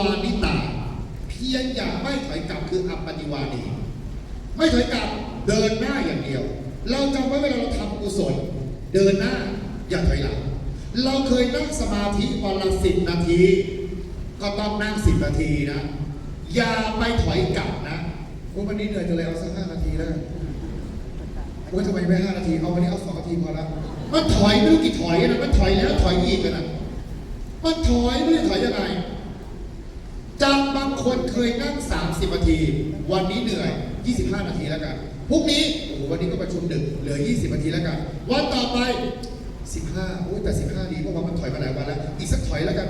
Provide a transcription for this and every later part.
วานิตา เพียงอย่างไม่ถอยกลับคืออัปปฏิวานีไม่ถอยกลับเดินหน้าอย่างเดียว เราจำไว้เวลาเราทำกุศล เดินหน้าอย่าถอยหลัง เราเคยนั่งสมาธิวันละสิบนาที ก็ต้องนั่งสิบนาทีนะ อย่าไปถอยกลับนะวันนี้เหนื่อยจะเลยเอาสักห้านาทีแล้วกันโอ้ยทำไมไม่ห้านาที เอาวันนี้เอาสองนาทีพอละมันถอยไม่รู้กี่ถอยนะมันถอยแล้วถอยอีกนะมันถอยไม่รู้ถอยยังไง จำบางคนเคยนั่ง 30 นาที วันนี้เหนื่อย 25 นาทีแล้วกัน พรุ่งนี้ โอ้โห วันนี้ก็ประชุมดึก เหลือ 20 นาทีแล้วกัน วันต่อไป 15 โอ้ยแต่ 15 ดีเพราะว่ามันถอยมาหลายวันแล้ว อีกสักถอยแล้วกัน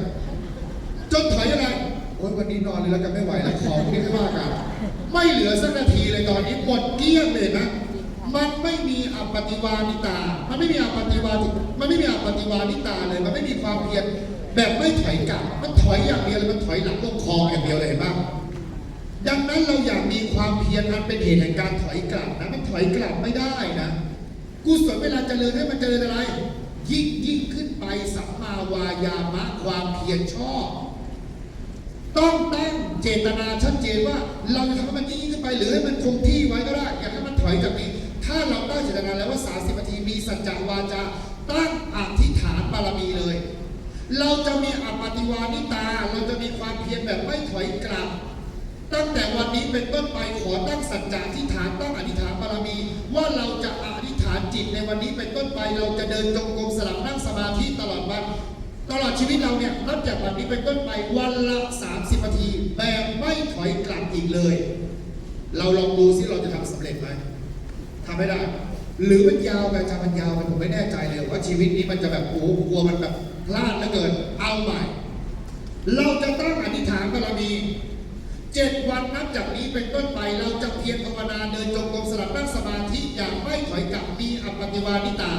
จนถอยยังไงโอ้ยวันนี้นอนเลยแล้วกันไม่ไหวแล้ว ขอพรุ่งนี้ไม่ว่ากัน ไม่เหลือสักนาทีเลยตอนนี้หมดเกลี้ยงเลยนะ มันไม่มีอปฏิวานิตา มันไม่มีอปฏิวานิมันไม่มีอปฏิวานิตาเลย มันไม่มีความเพียร แบบไม่ถอยกลับมันถอยอย่างเดียวเลยมันถอยหลังลงคออย่างเดียวเลยเห็นปะดังนั้นเราอยากมีความเพียรอันเป็นเหตุแห่งการถอยกลับนะมันถอยกลับไม่ได้นะ กุศลเวลาเจริญให้มันเจริญอะไร ยิ่งยิ่งขึ้นไปสัมมาวายามะความเพียรชอบ ต้องตั้งเจตนาชัดเจนว่าเราจะทำให้มันยิ่งขึ้นไปหรือให้มันคงที่ไว้ก็ได้ อยากให้มันถอยจากนี้ ถ้าเราตั้งเจตนาแล้วว่า 30นาทีมีสัจจวาจาตั้งอธิษฐานบารมีเลย เราจะมีอปฏิวานิตา เราจะมีความเพียรแบบไม่ถอยกลับ ตั้งแต่วันนี้เป็นต้นไปขอตั้งสัจจะอธิษฐานตั้งอธิษฐานบารมี ว่าเราจะอธิษฐานจิตในวันนี้เป็นต้นไปเราจะเดินจงกรมสลับนั่งสมาธิตลอดวันตลอดชีวิตเราเนี่ยนับจากวันนี้เป็นต้นไปวันละ 30นาทีแบบไม่ถอยกลับอีกเลย เราลองดูซิเราจะทำสำเร็จไหมทำไม่ได้ หรือมันยาวไปจะมันยาวไปผมไม่แน่ใจเลยว่าชีวิตนี้มันจะแบบโอ้หกลัวมันแบบ พลาดเหลือเกินเอาใหม่ เราจะตั้งอธิษฐานบารมีเจ็ดวันนับจากนี้เป็นต้นไปเราจะเพียรภาวนาเดินจงกรมสลับนั่งสมาธิอย่างไม่ถอยกลับมีอปฏิวานิตา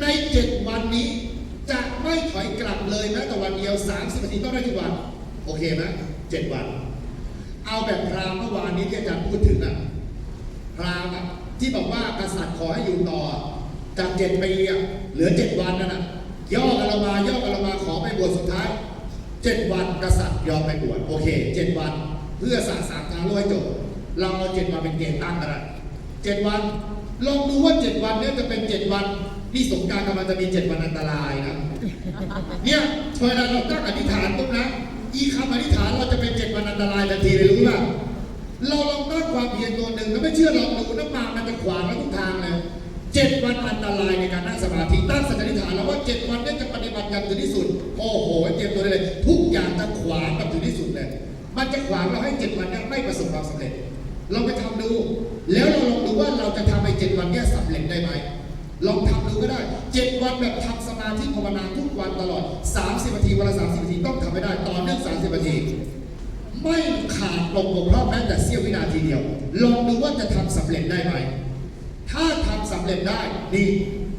ในเจ็ดวันนี้จะไม่ถอยกลับเลยแม้แต่วันเดียว30นาทีต้องได้ทุกวัน โอเคไหมเจ็ดวัน เอาแบบพราหมณ์เมื่อวานนี้ที่อาจารย์พูดถึงอะพราหมณ์อะที่บอกว่ากษัตริย์ขอให้อยู่ต่อจากเจ็ดปีอะเหลือเจ็ดวันนั่นน่ะ ย่อกันลงมาย่อกันลงมาขอไปบวชสุดท้ายเจ็ดวันกษัตริย์ยอมไปบวชโอเคเจ็ดวัน เพื่อสาสางทางโลกให้จบเราเอาเจ็ดวันเป็นเกณฑ์ตั้งกันนะเจ็ดวันลองดูว่าเจ็ดวันเนี้จะเป็นเจ็ดวันที่สงการกำลังจะมีเจ็ดวันอันตรายนะเนี่ยเวลาเราตั้งอธิษฐานปุ๊บนะอีคำอธิษฐานเราจะเป็นเจ็ดวันอันตรายทันทีเลยรู้ป่ะเราลองตั้งความเพียรตัวหนึ่งแล้วไม่เชื่อลองดูน้ำมามันจะขวางเราทุกทางเลย เจ็ดวันอันตรายในการนั่งสมาธิตั้งสัจจิฐานแล้วว่าเจ็ดวันนี้จะปฏิบัติอย่างถึงที่สุด โอ้โหเตรียมตัวได้เลย ทุกอย่างจะขวางแบบถึงที่สุดเลย มันจะขวางเราให้เจ็ดวันนี้ไม่ประสบความสำเร็จ เราไปทำดู แล้วเราลองดูว่าเราจะทำให้เจ็ดวันนี้สำเร็จได้ไหมลองทำดูก็ได้เจ็ดวันแบบทำสมาธิภาวนาทุกวันตลอด 30นาทีวันละ30นาทีต้องทำให้ได้ต่อเนื่อง30นาทีไม่ขาดตกบกพร่องแม้แต่เสี้ยววินาทีเดียว ลองดูว่าจะทำสำเร็จได้ไหม ถ้าทำสำเร็จได้นี่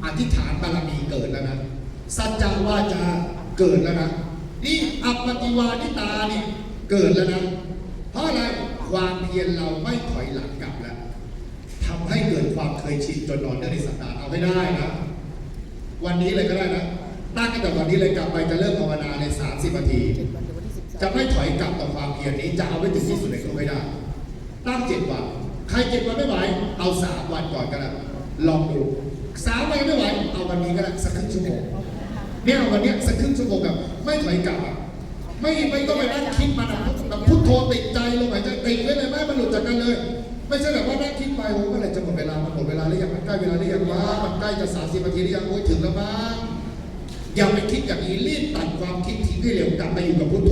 อธิษฐานบารมีเกิดแล้วนะสัจจวาจาเกิดแล้วนะนี่อัปปติวานิตานี่เกิดแล้วนะเพราะอะไรความเพียรเราไม่ถอยหลังกลับแล้วทำให้เกิดความเคยชินจนนอนเนื่องในสัปดาห์เอาให้ได้นะ วันนี้เลยก็ได้นะตั้งแต่วันนี้เลยกลับไปจะเริ่มภาวนาใน 30นาที จะไม่ถอยกลับต่อความเพียรนี้จะเอาไว้ถึงที่สุดในตัวให้ได้ ตั้งเจ็ดวัน ใครเจ็ดวันไม่ไหว เอาสามวันก่อนก็ได้ลองดูสามวันไม่ไหว เอาวันนี้ก็ได้สักครึ่งชั่วโมงเนี่ยวันเนี้ยสักครึ่งชั่วโมงกับไม่ถอยกลับอะไม่ไม่ต้องไปนั่งคิดมันอะแบบพุทโธติดใจลงหายใจติดไว้เลยไม่มันหลุดจากกันเลย ไม่ใช่แบบว่านั่งคิดไปโอ้เมื่อไหร่จะหมดเวลามันหมดเวลาหรือยังมันใกล้เวลาหรือยังวะมันใกล้จะสามสิบนาทีหรือยังโอ้ยถึงแล้วมั้งอย่าไปคิดอย่างนี้รีบตัดความคิดทิ้งให้เร็วกลับไปอยู่กับพุทโธ